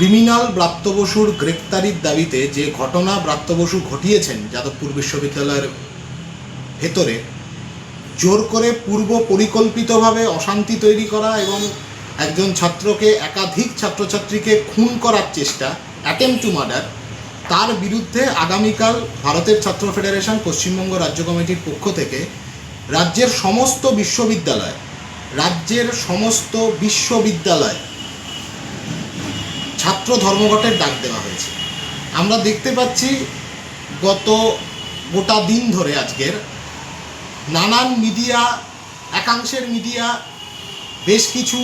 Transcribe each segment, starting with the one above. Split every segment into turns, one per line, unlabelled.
Criminal ব্রাত্য বসুর গ্রেপ্তারির দাবিতে যে ঘটনা ব্রাত্য বসু ঘটিয়েছেন যাদবপুর বিশ্ববিদ্যালয়ের ভেতরে, জোর করে পূর্ব পরিকল্পিতভাবে অশান্তি তৈরি করা এবং একজন ছাত্রকে একাধিক ছাত্রছাত্রীকে খুন করার চেষ্টা, অ্যাটেম্প টু মার্ডার, তার বিরুদ্ধে আগামীকাল ভারতের ছাত্র ফেডারেশন পশ্চিমবঙ্গ রাজ্য কমিটির পক্ষ থেকে রাজ্যের সমস্ত বিশ্ববিদ্যালয়, রাজ্যের সমস্ত বিশ্ববিদ্যালয় ছাত্র ধর্মঘটের ডাক দেওয়া হয়েছে। আমরা দেখতে পাচ্ছি গত গোটা দিন ধরে আজকের নানান মিডিয়া, একাংশের মিডিয়া, বেশ কিছু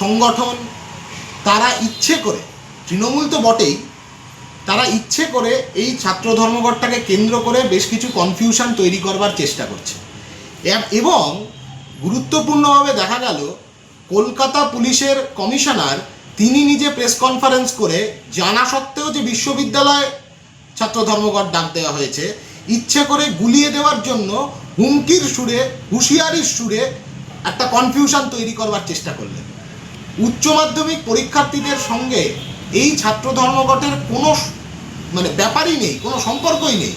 সংগঠন, তারা ইচ্ছে করে, তৃণমূল তো বটেই, তারা ইচ্ছে করে এই ছাত্র ধর্মঘটটাকে কেন্দ্র করে বেশ কিছু কনফিউশন তৈরি করবার চেষ্টা করছে। এবং গুরুত্বপূর্ণভাবে দেখা গেল, কলকাতা পুলিশের কমিশনার তিনি নিজে প্রেস কনফারেন্স করে জানা সত্ত্বেও যে বিশ্ববিদ্যালয় ছাত্র ধর্মঘট ডাক দেওয়া হয়েছে, ইচ্ছে করে গুলিয়ে দেওয়ার জন্য হুমকির সুরে, হুঁশিয়ারির সুরে একটা কনফিউশন তৈরি করবার চেষ্টা করলেন। উচ্চ মাধ্যমিক পরীক্ষার্থীদের সঙ্গে এই ছাত্র ধর্মঘটের কোনো মানে ব্যাপারই নেই, কোনো সম্পর্কই নেই।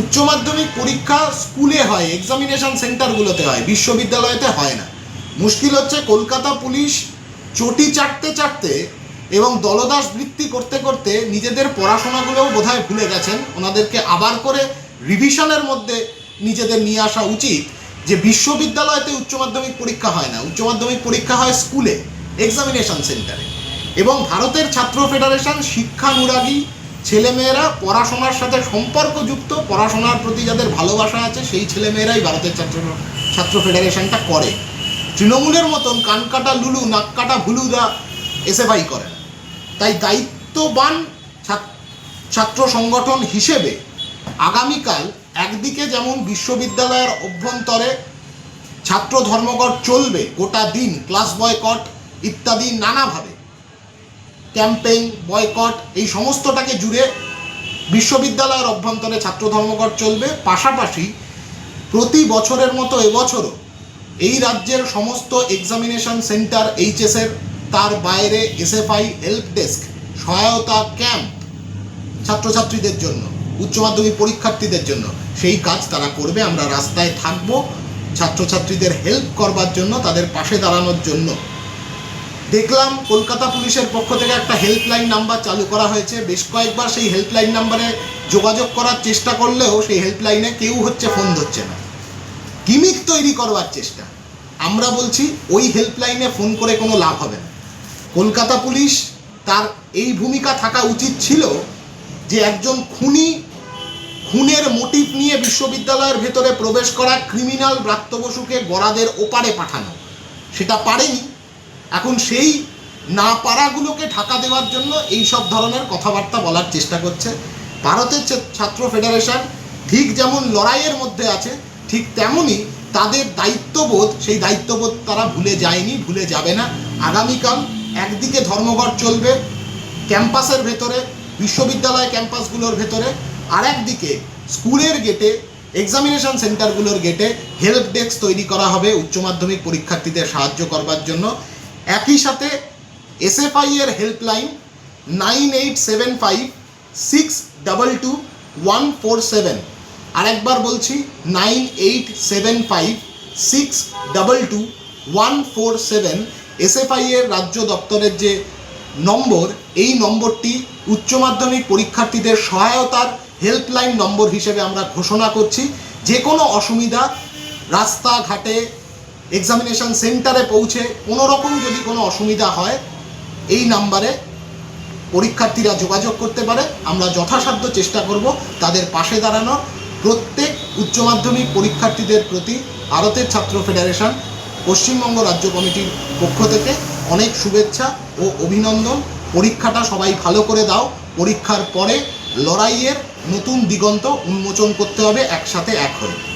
উচ্চ মাধ্যমিক পরীক্ষা স্কুলে হয় এক্সামিনেশন সেন্টারগুলোতে হয়, বিশ্ববিদ্যালয়তে হয় না। মুশকিল হচ্ছে কলকাতা পুলিশ চটি চাটতে চাটতে এবং দলদাস বৃত্তি করতে করতে নিজেদের পড়াশোনাগুলোও বোধহয় ভুলে গেছেন। ওনাদেরকে আবার করে রিভিশনের মধ্যে নিজেদের নিয়ে আসা উচিত যে বিশ্ববিদ্যালয়তে উচ্চ মাধ্যমিক পরীক্ষা হয় না। উচ্চ মাধ্যমিক পরীক্ষা হয় স্কুলে এক্সামিনেশন সেন্টারে এবং ভারতের ছাত্র ফেডারেশন শিক্ষানুরাগী ছেলেমেয়েরা পড়াশোনার সাথে সম্পর্কযুক্ত, পড়াশোনার প্রতি যাদের ভালোবাসা আছে, সেই ছেলেমেয়েরাই ভারতের ছাত্র ছাত্র ফেডারেশনটা করে। তৃণমূলের মতন কানকাটা লুলু নাককাটা ভুলুরা এসএফআই করে তাই দায়িত্ববান ছাত- ছাত্র সংগঠন হিসেবে আগামীকাল একদিকে যেমন বিশ্ববিদ্যালয়ের অভ্যন্তরে ছাত্র ধর্মঘট চলবে গোটা দিন, ক্লাস বয়কট ইত্যাদি নানাভাবে, ক্যাম্পেইন, বয়কট, এই সমস্তটাকে জুড়ে বিশ্ববিদ্যালয়ের অভ্যন্তরে ছাত্র ধর্মঘট চলবে। পাশাপাশি প্রতি বছরের মতো এবছরও এই রাজ্যের সমস্ত এক্সামিনেশন সেন্টার এইচএসের তার বাইরে এসএফআই হেল্প ডেস্ক সহায়তা ক্যাম্প ছাত্রছাত্রীদের জন্য, উচ্চ মাধ্যমিক পরীক্ষার্থীদের জন্য। সেই কাজ তারা করবে, আমরা রাস্তায় থাকব, ছাত্রছাত্রীদের হেল্প করবার জন্য, তাদের পাশে দাঁড়ানোর জন্য। দেখলাম কলকাতা পুলিশের পক্ষ থেকে একটা হেল্পলাইন নাম্বার চালু করা হয়েছে। বেশ কয়েকবার সেই হেল্পলাইন নাম্বারে যোগাযোগ করার চেষ্টা করলেও সেই হেল্পলাইনে কেউ হচ্ছে, ফোন ধরছে না। গিমিক তৈরি করবার চেষ্টা। আমরা বলছি, ওই হেল্পলাইনে ফোন করে কোনো লাভ হবে না। কলকাতা পুলিশ তার এই ভূমিকা থাকা উচিত ছিল যে একজন খুনি, খুনের মোটিভ নিয়ে বিশ্ববিদ্যালয়ের ভেতরে প্রবেশ করা ক্রিমিনাল ব্রাত্য বসুকে গড়াদের ওপারে পাঠানো। সেটা পারেনি। এখন সেই না পারাগুলোকে ঢাকা দেওয়ার জন্য এই সব ধরনের কথাবার্তা বলার চেষ্টা করছে। ভারতের ছাত্র ফেডারেশন ঠিক যেমন লড়াইয়ের মধ্যে আছে ঠিক তেমনই তাদের দায়িত্ববোধ, সেই দায়িত্ববোধ তারা ভুলে যায়নি, ভুলে যাবে না। আগামীকাল একদিকে ধর্মঘট চলবে ক্যাম্পাসের ভেতরে, বিশ্ববিদ্যালয় ক্যাম্পাসগুলোর ভেতরে আর একদিকে স্কুলের গেটে এক্সামিনেশন সেন্টারগুলোর গেটে হেল্প ডেস্ক তৈরি করা হবে উচ্চ মাধ্যমিক পরীক্ষার্থীদের সাহায্য করবার জন্য। একই সাথে এসএফআই এর helpline nine eight seven five six double two one four seven আরেকবার বলছি, nine eight seven five six double two one four seven SFI এর রাজ্য দপ্তরের যে নম্বর, এই নম্বরটি উচ্চ মাধ্যমিক পরীক্ষার্থীদের সহায়তার হেল্পলাইন নম্বর হিসেবে আমরা ঘোষণা করছি। যে কোনো অসুবিধা, রাস্তাঘাটে এক্সামিনেশন সেন্টারে পৌঁছে কোনো রকম যদি কোনো অসুবিধা হয়, এই নাম্বারে পরীক্ষার্থীরা যোগাযোগ করতে পারে। আমরা যথাসাধ্য চেষ্টা করব তাদের পাশে দাঁড়ানোর। প্রত্যেক উচ্চ মাধ্যমিক পরীক্ষার্থীদের প্রতি ভারতের ছাত্র ফেডারেশন, পশ্চিমবঙ্গ রাজ্য কমিটির পক্ষ থেকে অনেক শুভেচ্ছা ও অভিনন্দন। পরীক্ষাটা সবাই ভালো করে দাও। পরীক্ষার পরে লড়াইয়ের নতুন দিগন্ত উন্মোচন করতে হবে একসাথে এক হয়ে।